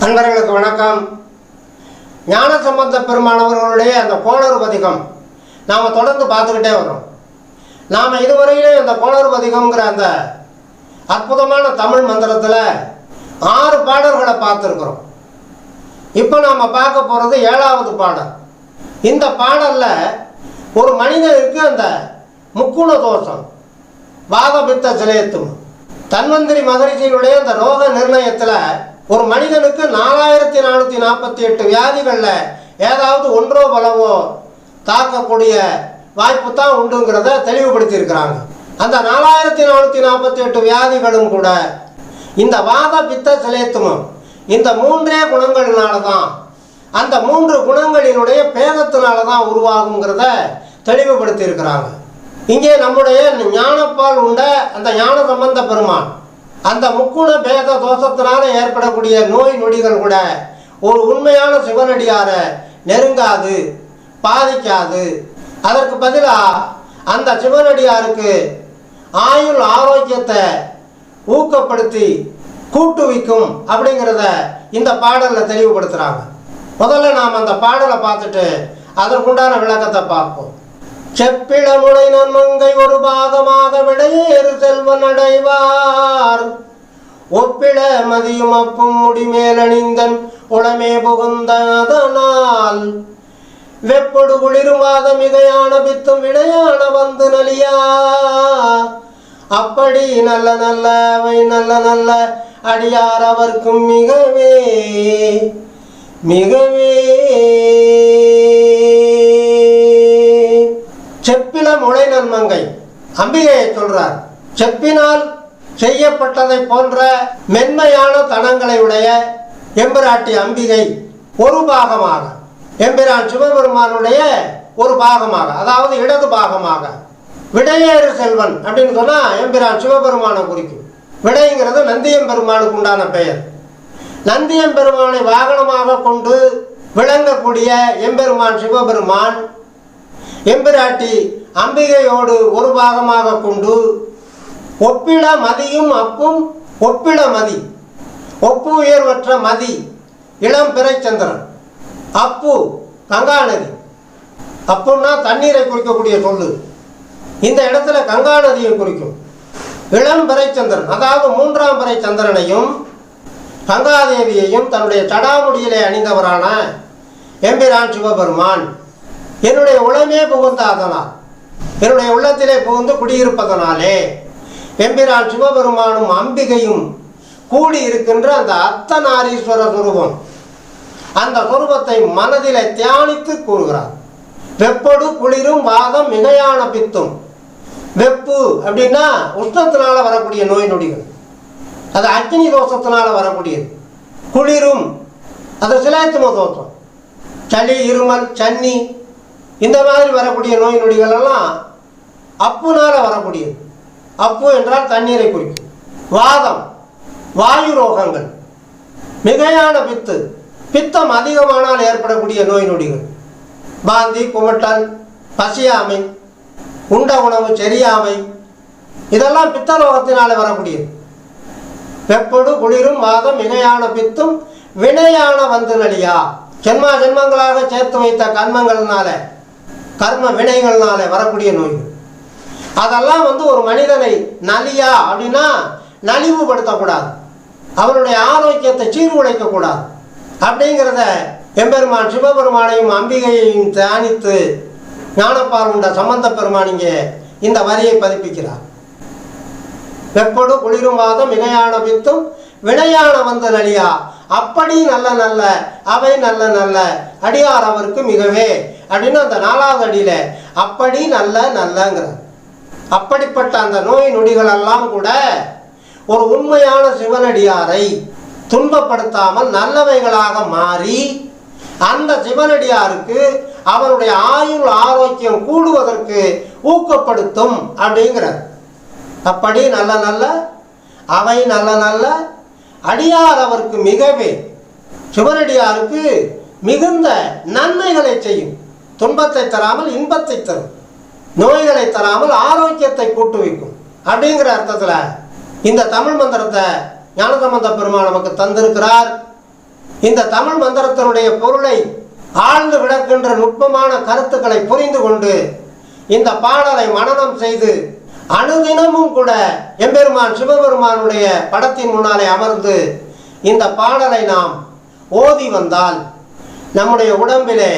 நண்பர்களுக்கு வணக்கம். ஞான சம்பந்த பெருமானவர்களுடைய அந்த கோளறு பதிகம் நாம் தொடர்ந்து பார்த்துக்கிட்டே வரோம் நாம் இதுவரையிலே அந்த கோளறு பதிகம்ங்கிற அந்த அற்புதமான தமிழ் மந்திரத்தில் ஆறு பாடல்களை பார்த்துருக்குறோம். இப்போ நாம் பார்க்க போகிறது ஏழாவது பாடல். இந்த பாடலில் ஒரு மனிதனுக்கு அந்த முக்குண தோஷம் வாதபித்த சிலையத்தும் தன்வந்திரி மகரிஷியினுடைய அந்த ரோக நிர்ணயத்தில் ஒரு மனிதனுக்கு நாலாயிரத்தி நானூற்றி நாற்பத்தி எட்டு வியாதிகளில் ஏதாவது ஒன்றோ பலவோ தாக்கக்கூடிய வாய்ப்பு தான் உண்டுங்கிறத தெளிவுபடுத்தியிருக்கிறாங்க. அந்த நாலாயிரத்தி நானூற்றி நாற்பத்தி எட்டு வியாதிகளும் கூட இந்த வாத பித்த சிலையத்துவம் இந்த மூன்றே குணங்களினால தான் அந்த மூன்று குணங்களினுடைய பேதத்தினால தான் உருவாகுங்கிறத தெளிவுபடுத்தியிருக்கிறாங்க. இங்கே நம்முடைய ஞானப்பால் உண்ட அந்த ஞான சம்பந்த பெருமான் அந்த முக்குண பேத தோஷத்தினால ஏற்படக்கூடிய நோய் நொடிகள் கூட ஒரு உண்மையான சிவனடியாரை நெருங்காது பாதிக்காது. அதற்கு பதிலாக அந்த சிவனடியாருக்கு ஆயுள் ஆரோக்கியத்தை ஊக்கப்படுத்தி கூட்டுவிக்கும் அப்படிங்கிறத இந்த பாடலில் தெளிவுபடுத்துகிறாங்க முதல்ல நாம் அந்த பாடலை பார்த்துட்டு அதற்குண்டான விளக்கத்தை பார்ப்போம். செப்பிளமுனை நன்மங்கை ஒரு பாகமாக விடையேறு செல்வன் அடைவார் ஒப்பிள மதியும் அப்பும் முடிமேலணிந்தன் உளமே புகுந்ததனால் வெப்பொடு குளிருவாத மிகையான பித்தும் விடையான வந்து நலியா. அப்படி நல்ல நல்ல அவை நல்ல நல்ல அடியார் அவர்க்கும் மிகவே மிகவே. செப்பில நன்மங்கை அம்பிகையை சொல்றார் செப்பினால் செய்யப்பட்டதை போன்ற மென்மையான தனங்களை உடைய எம்பிராட்டி அம்பிகை ஒரு பாகமாக எம்பிரான் சிவபெருமானுடைய ஒரு பாகமாக அதாவது இடது பாகமாக விடையேறு செல்வன் அப்படின்னு சொன்னால் எம்பிரான் சிவபெருமானை குறிக்கும். விடைங்கிறது நந்தியம்பெருமானுக்கு உண்டான பெயர். நந்தியம்பெருமானை வாகனமாக கொண்டு விளங்கக்கூடிய எம்பெருமான் சிவபெருமான் எம்பிராட்டி அம்பிகையோடு ஒரு பாகமாக கொண்டு ஒப்பிட மதியும் அப்பும் ஒப்பிட மதி ஒப்பு உயர்வற்ற மதி இளம் பிறைச்சந்திரன். அப்பு கங்கா நதி அப்புன்னா தண்ணீரை குறிக்கக்கூடிய சொல்லு இந்த இடத்துல கங்கா நதியை குறிக்கும். இளம் பிறைச்சந்திரன் அதாவது மூன்றாம் பிறை சந்திரனையும் கங்காதேவியையும் தன்னுடைய சடாமுடியிலே அணிந்தவரான எம்பிரான் சிவபெருமான். என்னுடைய உளமே புகுந்த அதனால் என்னுடைய உள்ளத்திலே புகுந்து குடியிருப்பதனாலே எம்பிரான் சிவபெருமானும் அம்பிகையும் கூடி இருக்கின்ற அந்த அர்த்தநாரீஸ்வர சுரூபம். அந்த சுரூபத்தை மனதிலே தியானித்து கூறுகிறார். வெப்படு குளிரும் வாதம் மிகையான பித்தும். வெப்பு அப்படின்னா உஷ்ணத்தினால வரக்கூடிய நோய் நொடிகள். அது அக்னி தோஷத்தினால வரக்கூடியது. குளிரும் அது சிலாயத்தும தோஷம் சளி இருமல் சன்னி இந்த மாதிரி வரக்கூடிய நோய் நொடிகள் எல்லாம் வரக்கூடியது. அப்பு என்றால் தண்ணீரை குறிக்கும். வாதம் வாயு ரோகங்கள் மிகையான பித்து பித்தம் அதிகமானால் ஏற்படக்கூடிய நோய் நொடிகள். பாந்தி குமட்டல் பசியாமை உண்ட உணவு செரியாமை இதெல்லாம் பித்த ரோகத்தினால் வரக்கூடியது. வெப்படு குளிரும் வாதம் மிகையான பித்தும் வினையான வந்து நலியா ஜென்மா ஜென்மங்களாக சேர்த்து வைத்த கர்மங்கள்னால கர்ம வினைகள்னால வரக்கூடிய நோய்கள். அதெல்லாம் வந்து ஒரு மனிதனை நலியா அப்படின்னா நலிவுபடுத்தக்கூடாது. அவனுடைய ஆரோக்கியத்தை சீர்குலைக்கக்கூடாது. அப்படிங்கிறத எம்பெருமான் சிவபெருமானையும் அம்பிகையையும் தியானித்து ஞானப்பால் உண்ட சம்பந்த பெருமான் இங்கே இந்த வரியை பதிப்பிக்கிறார். வெப்படு குளிரும் வாதம் மிகையான பித்தும் வினையான வந்த நலியா. அப்படி நல்ல நல்ல அவை நல்ல நல்ல அடியார் அவருக்கு மிகவே அப்படின்னு அந்த நாலாவது அடியில் அப்படி நல்ல நல்லங்கிறார். அப்படிப்பட்ட அந்த நோய் நொடிகள் எல்லாம் கூட ஒரு உண்மையான சிவனடியாரை துன்பப்படுத்தாமல் நல்லவைகளாக மாறி அந்த சிவனடியாருக்கு அவருடைய ஆயுள் ஆரோக்கியம் கூடுவதற்கு ஊக்கப்படுத்தும் அப்படிங்கிறார். அப்படி நல்ல நல்ல அவை நல்ல நல்ல அடியார் அவருக்கு மிகவே சிவனடியாருக்கு மிகுந்த நன்மைகளை செய்யும். துன்பத்தை தராமல் இன்பத்தை தரும். நோய்களை தராமல் ஆரோக்கியத்தை கூட்டுவிக்கும் அப்படிங்கிற அர்த்தத்தில் இந்த தமிழ் மந்திரத்தை ஞானசம்பந்த பெருமாள் நமக்கு தந்திருக்கிறார். இந்த தமிழ் மந்திரத்தினுடைய பொருளை ஆழ்ந்து விளக்கின்ற நுட்பமான கருத்துக்களை புரிந்து கொண்டு இந்த பாடலை மனநம் செய்து அனுதினமும் கூட எம்பெருமான் சிவபெருமானுடைய படத்தின் முன்னாலே அமர்ந்து இந்த பாடலை நாம் ஓதி வந்தால் நம்முடைய உடம்பிலே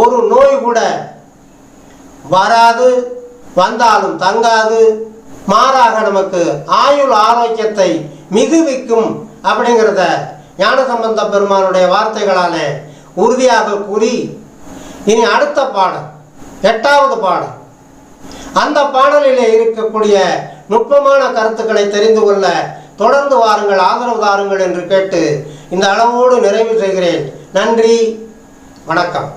ஒரு நோய் கூட வராது வந்தாலும் தங்காது. மாறாக நமக்கு ஆயுள் ஆரோக்கியத்தை மிகுவிக்கும் அப்படிங்கிறத ஞானசம்பந்த பெருமானுடைய வார்த்தைகளாலே உறுதியாக கூறி இனி அடுத்த பாடல் எட்டாவது பாடல். அந்த பாடலிலே இருக்கக்கூடிய நுட்பமான கருத்துக்களை தெரிந்து கொள்ள தொடர்ந்து வாருங்கள் ஆதரவு தாருங்கள் என்று கேட்டு இந்த அளவோடு நிறைவு செய்கிறேன். நன்றி வணக்கம்.